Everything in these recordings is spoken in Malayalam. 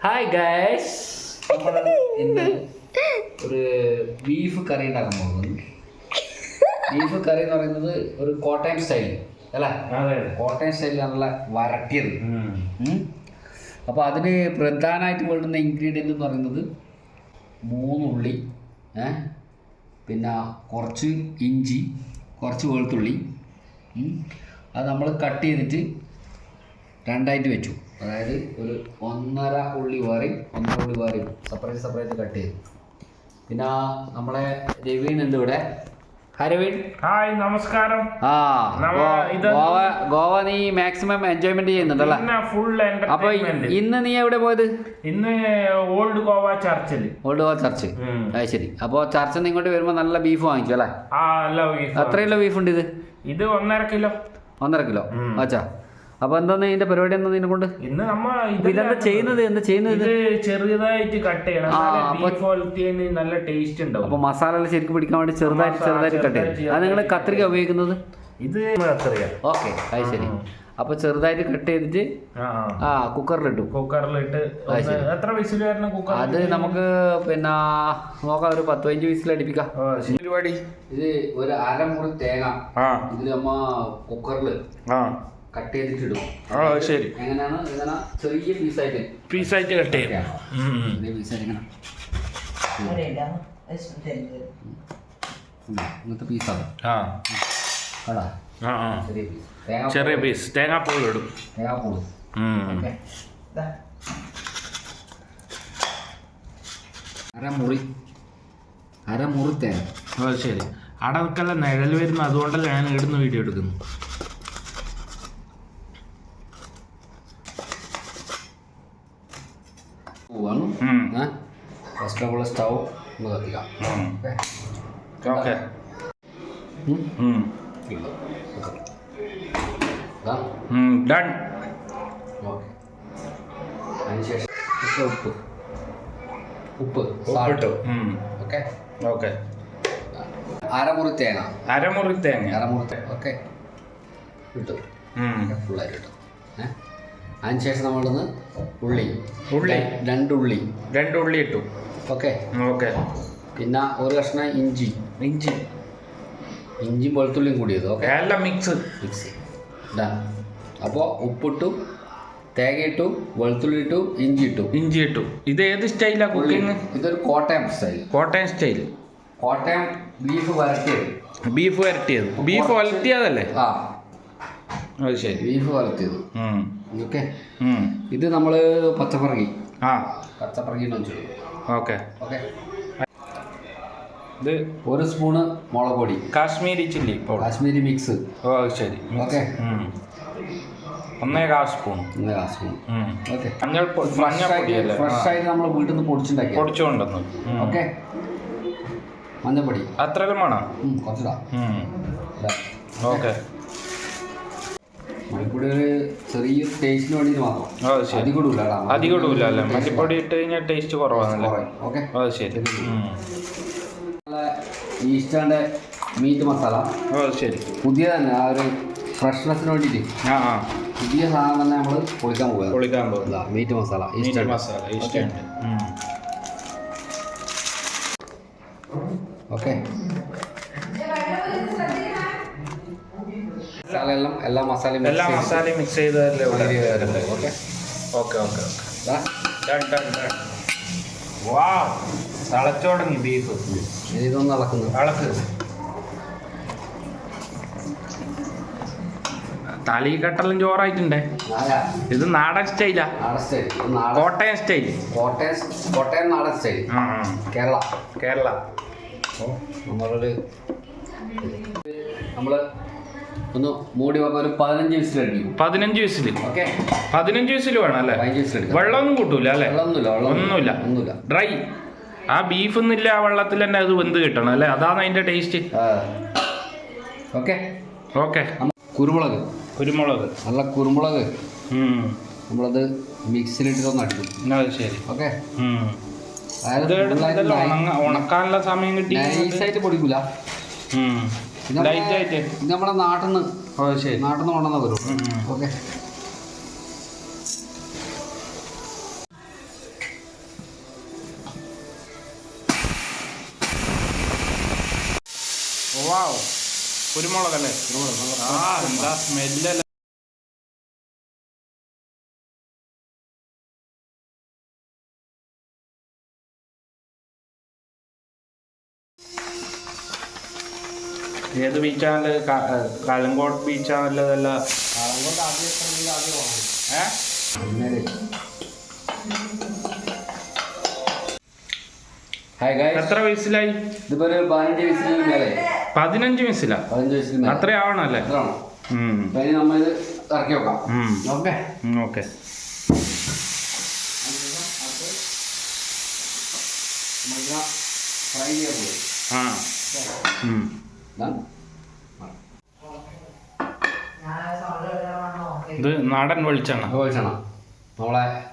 ഹായ് ഗൈസ് നമ്മൾ ഇന്ന് ഒരു ബീഫ് കറി ഉണ്ടാക്കാൻ പോകുന്നത് ബീഫ് കറി എന്ന് പറയുന്നത് ഒരു കോട്ടയം സ്റ്റൈൽ അല്ലേ? കോട്ടയം സ്റ്റൈലിലാണല്ല വരട്ടിയത്. അപ്പോൾ അതിന് പ്രധാനമായിട്ട് വേണ്ടുന്ന ഇൻഗ്രീഡിയന്റ് എന്ന് പറയുന്നത് മൂന്ന് ഉള്ളി ഏ? പിന്നെ കുറച്ച് ഇഞ്ചി കുറച്ച് വെളുത്തുള്ളി. അത് നമ്മൾ കട്ട് ചെയ്തിട്ട് രണ്ടായിട്ട് വെച്ചു. അതായത് ഒരു ഒന്നര ഉള്ളി വാറി ഒന്നര ഉള്ളി വാറി സെപ്പറേറ്റ് സെപ്പറേറ്റ് കട്ട് ചെയ്തു. പിന്നെ നമ്മളെ രവീൻ ഉണ്ട് ഇവിടെ? ഹായ് ഹായ് നമസ്കാരം. ആ അപ്പോ ഗോവ ഗോവ നീ മാക്സിമം എൻജോയ്മെന്റ് ചെയ്യുന്നുണ്ടല്ലേ? ഫുൾ അപ്പൊ ഇന്ന് നീ എവിടെ പോയത്? ഇന്ന് ഓൾഡ് ഗോവ ചർച്ചിൽ ഓൾഡ് ഗോവ ചർച്ച്. അത് ശരി. അപ്പോൾ ചർച്ചിൽ നിന്ന് ഇങ്ങോട്ട് വരുമ്പോ നല്ല ബീഫ് വാങ്ങിച്ചു അല്ലേ? കിലോ ബീഫ് ഉണ്ട് ഇത്? ഇത് ഒന്നര കിലോ. ഒന്നര കിലോ. അച്ഛാ. അപ്പൊ എന്താണ് ഇതിന്റെ പരിപാടി എന്താ നിന്നെ കൊണ്ട്? ഇന്ന് നമ്മ ഇതെന്താ ചെയ്യുന്നത്? എന്താ ചെയ്യുന്നത്? ഇത് ചെറുതായിട്ട് കട്ട് ചെയ്യണം. നല്ല ടേസ്റ്റ് ഉണ്ടാവും. അപ്പൊ മസാല എല്ലാം ശരിക്കും പിടിക്കാൻ വേണ്ടി ചെറുതായിട്ട് ചെറുതായിട്ട് കട്ട് ചെയ്യണം. അത് നിങ്ങൾ കത്രിക ഉപയോഗിക്കുന്നത്? ഇത് ഓക്കെ അത് ശരി. അപ്പൊ ചെറുതായിട്ട് കട്ട് ചെയ്തിട്ട് ആ കുക്കറിൽ കുക്കറിലിട്ടു. കുക്കറിലിട്ട് അത് എത്ര വിസിൽ വരണം കുക്കർ അത് നമുക്ക് പിന്നെ നോക്കാം ഒരു പത്ത് പതിനഞ്ച് വിസിൽ അടിപ്പിക്കാം. പരിപാടി ഇത് ഒരു അരമുറി തേങ്ങ. ഇതിൽ നമ്മ കുക്കറിൽ ആ. കട്ട് ചെയ്തിട്ടിടും. ശരി. എങ്ങനെയാണ്? ഇങ്ങനെ ചെറിയ പീസായിട്ട്. പീസായിട്ട് കട്ട് ചെയ്യാം. ചെറിയ പീസായിട്ട് ഇങ്ങനെ ഇങ്ങനത്തെ പീസാണ്. ആ. കേടാ ആ ആ. ചെറിയ പീസ്. തേങ്ങാപ്പൂൾ ഇടും. തേങ്ങാപ്പൂൾ ഓക്കെ. അരമുറി. അരമുറി തേങ്ങ. അത് ശരി. അവിടെ നിൽക്കല്ല നിഴൽ വരുന്നു അതുകൊണ്ടല്ല ഞാൻ ഇടുന്ന വീഡിയോ എടുക്കുന്നു ഫസ്റ്റ് നമ്മൾ സ്റ്റൗ ഒന്ന് കത്തിക്കാം. ഓക്കെ. ഡൺ. ഓക്കെ. അതിനുശേഷം ഉപ്പ്. ഉപ്പ് ഉപ്പിട്ടു. ഓക്കെ. ഓക്കെ. അരമുറി തേങ്ങ. അരമുറി തേങ്ങ. അരമുറി തേങ്ങ. ഓക്കെ. ഇട്ടു. ഉം. ഫുള്ളായിട്ട് കിട്ടും ഏ? അതിനുശേഷം നമ്മളൊന്ന് ഉള്ളി. ഉള്ളി. രണ്ടുള്ളി. രണ്ടുള്ളി ഇട്ടു. ഓക്കെ. ഓക്കെ. പിന്നെ ഒരു കഷ്ണം ഇഞ്ചി. ഇഞ്ചി. ഇഞ്ചി വെളുത്തുള്ളിയും കൂടിയത് ഓക്കെ. എല്ലാം മിക്സ്. മിക്സ്. ഡൺ അപ്പോൾ ഉപ്പിട്ടു തേങ്ങ ഇട്ടു വെളുത്തുള്ളി ഇട്ടു ഇഞ്ചി ഇട്ടു. ഇഞ്ചി ഇട്ടു. ഇത് ഏത് സ്റ്റൈലാണ്. കുക്കിംഗ് ഇതൊരു Kottayam style. Kottayam style. Kottayam beef വരട്ടിയത്. Beef വരട്ടിയത്. ബീഫ് വരട്ടിയതല്ലേ? ആ. അത് ശരി. ബീഫ് വരട്ടിയത്. ഓക്കെ ഇത് നമ്മൾ പച്ചപ്പറങ്ങി ആ. പച്ചപ്പറങ്ങി ഓക്കെ. ഓക്കെ. ഇത് ഒരു സ്പൂണ് മുളക് പൊടി. Kashmiri chilli Kashmiri mix. ഓ ശരി. ഓക്കെ. ഉം. ഒന്നേ കാൽ സ്പൂൺ. ഒന്നേ ആ സ്പൂൺ. ഓക്കെ. ഫ്രഷ് ആയിട്ട് നമ്മൾ വീട്ടിൽ നിന്ന് പൊടിച്ചുണ്ടാക്കി പൊടിച്ചുകൊണ്ടെന്ന്. ഓക്കെ. മഞ്ഞപ്പൊടി അത്രയും വേണം. കുറച്ചിടാ. ഓക്കെ. ചെറിയ ടേസ്റ്റിന് വേണ്ടിയിട്ട് മാത്രം. അധികം ഇടൂല അധികം ഇടൂല അല്ലേ? മല്ലിപ്പൊടി ഇട്ട് കഴിഞ്ഞാൽ ടേസ്റ്റ് കുറവാണല്ലേ. ഓക്കെ. അത് ശരി. ഈസ്റ്റാന്റെ മീറ്റ് മസാല. ഓ ശരി. പുതിയ തന്നെ ആ ഒരു ഫ്രഷ്നെസ്സിന് വേണ്ടിയിട്ട് ആ ആ. പുതിയ സാധനം തന്നെ നമ്മൾ പൊളിക്കാൻ പോകുക പൊളിക്കാൻ പോകുക മീറ്റ് മസാല ഈസ്റ്റേൺ മസാല ഇഷ്ടമുണ്ട് എല്ലാം മസാലയും എല്ലാ മസാലയും മിക്സ് ചെയ്തതല്ലേ ഓക്കെ ഓക്കെ ഓക്കെ വാ തിളച്ചു തുടങ്ങി ബീഫ് ഇതൊന്ന് ഇളക്കുന്നു ഇളക്ക് തലി കട്ടലും ചോറായിട്ടുണ്ടേ. ഇത് നാടൻ സ്റ്റൈലാ. കോട്ടയം സ്റ്റൈൽ. കോട്ടയം കോട്ടയം നാടൻ സ്റ്റൈൽ. കേരള. കേരള. നമ്മളൊരു നമ്മൾ ഒന്ന് മൂടി വെക്കാൻ ഒരു പതിനഞ്ച് വിസിലടിക്കും പതിനഞ്ച് വിസിൽ. ഓക്കെ? പതിനഞ്ച് വിസിൽ വേണം അല്ലേ? പതിനഞ്ച് വെള്ളമൊന്നും കൂട്ടൂല അല്ലേ? വെള്ളമൊന്നുമില്ല ഒന്നുമില്ല. ഒന്നുമില്ല. ഡ്രൈ. ആ ബീഫ് ഒന്നുമില്ല ആ വെള്ളത്തിൽ തന്നെ അത് വെന്ത് കിട്ടണം അല്ലേ? അതാണ് അതിന്റെ ടേസ്റ്റ് ഓക്കെ? ഓക്കെ. കുരുമുളക്. കുരുമുളക്. നല്ല കുരുമുളക്. നമ്മളത് മിക്സിയിലിട്ടിട്ടൊന്ന് അടിക്കും. അത് ശരി. ഓക്കെ? ഉണക്കാനുള്ള സമയം കിട്ടി നൈസായിട്ട് പൊടിക്കൂല. ലൈറ്റ് ആയിട്ട് നമ്മുടെ നാട്ടിൽ നിന്ന് ഓ ശരി. നാട്ടിൽ നിന്ന് കൊണ്ടുവന്ന വരും. ഓക്കെ. കുരുമുളകല്ലേ? ആ എന്താ സ്മെല്ലല്ലേ ഏത് ബീച്ചാണല്ലേ കലങ്കോട് ബീച്ചാണല്ലോ ഇതല്ല അതുകൊണ്ട് ആദ്യം പോകണം. ഹായ് ഗായ്സ് എത്ര വയസ്സിലായി? ഇതിപ്പോ ഒരു പതിനഞ്ച് വയസ്സിന് മേലെ. പതിനഞ്ച് വയസ്സിലാ? പതിനഞ്ച് വയസ്സിന് മേലെ. അത്ര ആവണല്ലേ നമ്മൾ ഇത് ഇറക്കി. ഓക്കെ? ഓക്കെ. ഫ്രൈ ചെയ്യാൻ പോകും ആ. ഇത് നാടൻ വെളിച്ചെണ്ണ. വെളിച്ചെണ്ണ. നമ്മളെ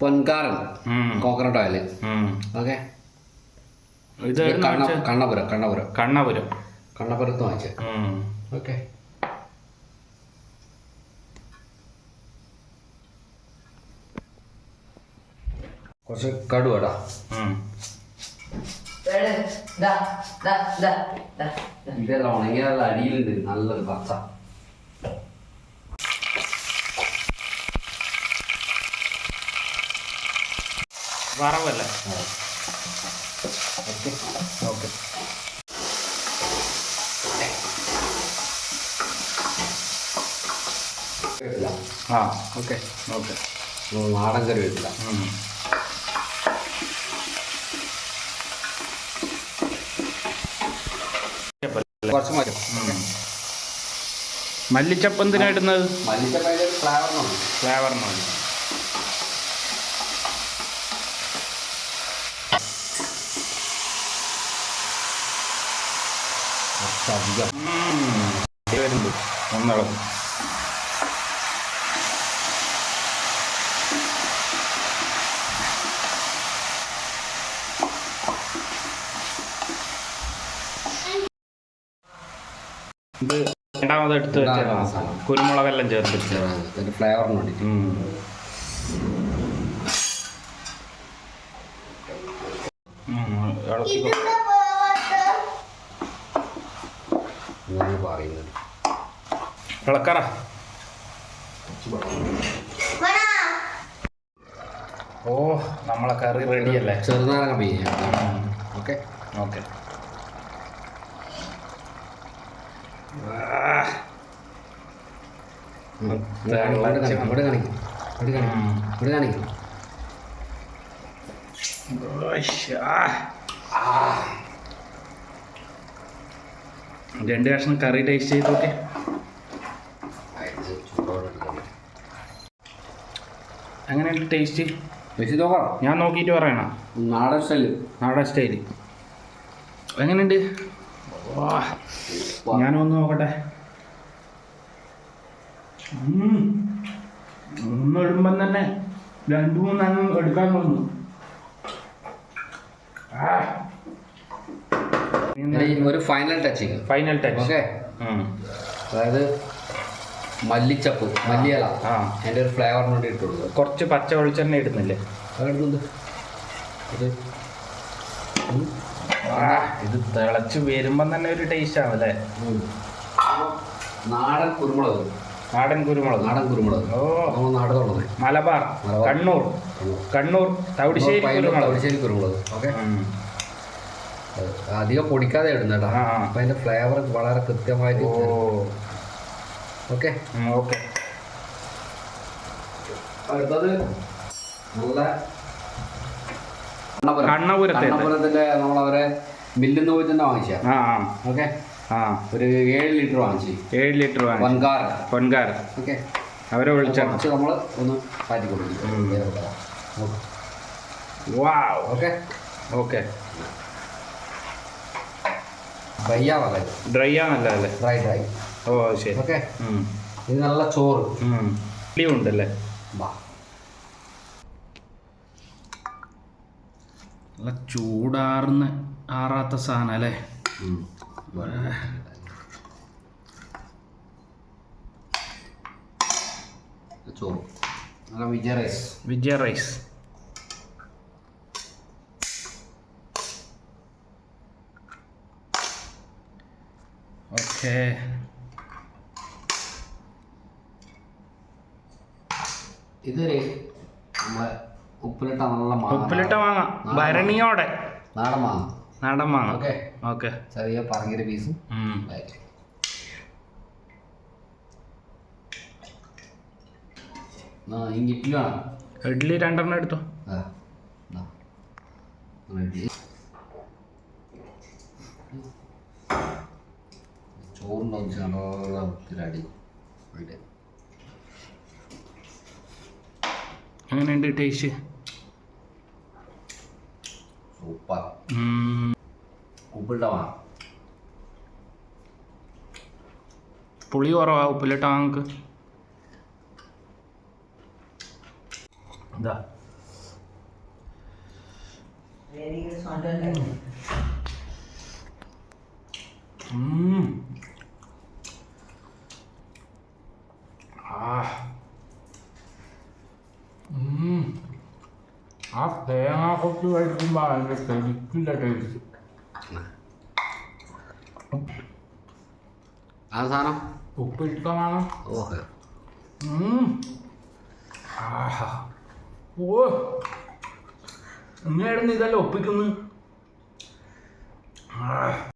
പൊൻകാരൻ. കോക്കനട്ട് ഓയിൽ ഉം. ഓക്കെ? ഇത്? കണ്ണപുരം കണ്ണപുരം. കണ്ണപുരം. കണ്ണപുരത്ത് വാങ്ങിച്ചത്. ഉം. ഓക്കെ. കുറച്ച് കടുവടാ. ഇതെല്ലാം ഉണങ്ങിയതെല്ലാം അടിയിലുണ്ട്. നല്ലൊരു പച്ച. വറവല്ലേ? ഓക്കെ. ഓക്കെ. ആ ഓക്കെ. ഓക്കെ. നാടൻ കറി വെച്ചില്ല ഉം. കുറച്ച് മതി. മല്ലിച്ചപ്പ് എന്തിനാ ഇടുന്നത്? മല്ലിച്ചപ്പതിന്റെ ഫ്ലേവറിനുണ്ട് ഫ്ലേവറിന് അധികം വരുന്നുണ്ട് ഒന്നളവ് ഇത് രണ്ടാമത് എടുത്ത് മസാല. കുരുമുളകെല്ലാം ചേർത്ത് ഫ്ലേവറിന് വേണ്ടിയിട്ട് ഉം. എന്നാണ് പറയുന്നത് ഇളക്കറ ഓ നമ്മളെ കറി റെഡിയല്ലേ ചെറുനാരങ്ങ പിഴിയാം ഓക്കെ. ഓക്കെ. ഇവിടെ കാണിക്കും ഇവിടെ കാണിക്കും ഇവിടെ കാണിക്കും. കാണിക്കും. രണ്ട് കഷ്ണം കറി ടേസ്റ്റ് ചെയ്ത് നോക്കെ അങ്ങനെയുള്ള ടേസ്റ്റ് ടേസ്റ്റ് നോക്കാം. ഞാൻ നോക്കിയിട്ട് പറയണം. നാടൻ സ്റ്റൈൽ നാടൻ സ്റ്റൈൽ എങ്ങനെയുണ്ട്? ഞാനൊന്ന് നോക്കട്ടെ. ഒന്ന് ഇടുമ്പം തന്നെ രണ്ടു മൂന്നെണ്ണം എടുക്കാൻ തോന്നുന്നു. ആ. ഒരു final touching final touch okay? അതായത് മല്ലിച്ചപ്പ് മല്ലിയല. ആ. അതിന്റെ ഒരു ഫ്ലേവറിന് വേണ്ടി ഇട്ട് കൊടുക്കുക കുറച്ച് പച്ച വെളിച്ചെണ്ണ ഇടുന്നില്ലേ? അതെടുക്കുന്നുണ്ട് ഇത് ഇത് തിളച്ച് വരുമ്പം തന്നെ ഒരു ടേസ്റ്റ് ആണല്ലേ. നാടൻ കുരുമുളക്. നാടൻ കുരുമുളക്. നാടൻ കുരുമുളക്. ഓ. നാടനുള്ളത് മലബാർ. കണ്ണൂർ. കണ്ണൂർ. തവിടിശ്ശേരി കുരുമുളക്. തവിടിശ്ശേരി കുരുമുളക്. ഓക്കെ. അധികം പൊടിക്കാതെ ഇടുന്നേട്ടാ. അപ്പൊ അതിന്റെ ഫ്ലേവർ വളരെ കൃത്യമായിട്ട് ഓ. ഓക്കെ. ഓക്കെ. അടുത്തത് നല്ല കണ്ണപുരം. കണ്ണപുരത്തെ. കണ്ണപുരത്തിന്റെ നമ്മളവരെ മില്ലിൽ നിന്ന് പോയി തന്നെ വാങ്ങിച്ച ഓക്കെ. ആ. ഒരു ഏഴ് ലിറ്റർ വാങ്ങിച്ചു. ഏഴ് ലിറ്റർ വാങ്ങി പൊൻകാർ ഓക്കെ. അവരെ വിളിച്ചാൽ നമ്മൾ ഒന്ന് മാറ്റി. കൊടുക്കും. വാവ്. ഓക്കെ. ഓക്കെ. ഡ്രൈ ആവാതെ ഡ്രൈ ആണല്ലോ അല്ലേ? ഡ്രൈ ഡ്രൈ ഓ ശരി. ഓക്കെ. ഇത് നല്ല ചോറ്. ഇഡ്ഡലി ഉണ്ടല്ലേ വാ. നല്ല ചൂടാർന്ന് ആറാത്ത സാധനം അല്ലേ. ചോറ്. Vijaya rice. Vijaya rice. Okay. ഇതൊരു ഉപ്പിലിട്ട നല്ല ഉപ്പിലിട്ട മാങ്ങ. ഭരണിയോടെ. നാടൻ മാങ്ങ. നാടൻ മാങ്ങ. ഓക്കെ. ഓക്കെ. ചെറിയ പറങ്ങിയ പീസും ഇഡ്ഡലി വേണം? ഇഡ്ഡലി രണ്ടെണ്ണം എടുത്തോ. ഇഡ്ഡലി. നല്ല വൃത്തിയിലടി ഇവിടെ എങ്ങനെയുണ്ട് ടേസ്റ്റ് സൂപ്പർ. ഉപ്പിട്ടവാ പുളി കുറവാ ഉപ്പിലിട്ട മാങ്ങക്ക് ഇതാ. ഉം. ആ. ഉം. ആ തേങ്ങ കൊത്ത് കഴിക്കുമ്പോൾ അതിന്റെ ശരിക്കില്ല ടേസ്റ്റ് ആ സാധനം. ഉപ്പിട്ടതാണ് ഓഹോ ആഹാ. ഓ. എങ്ങനെയായിരുന്നു ഇതെല്ലാം ഒപ്പിക്കുന്നത്?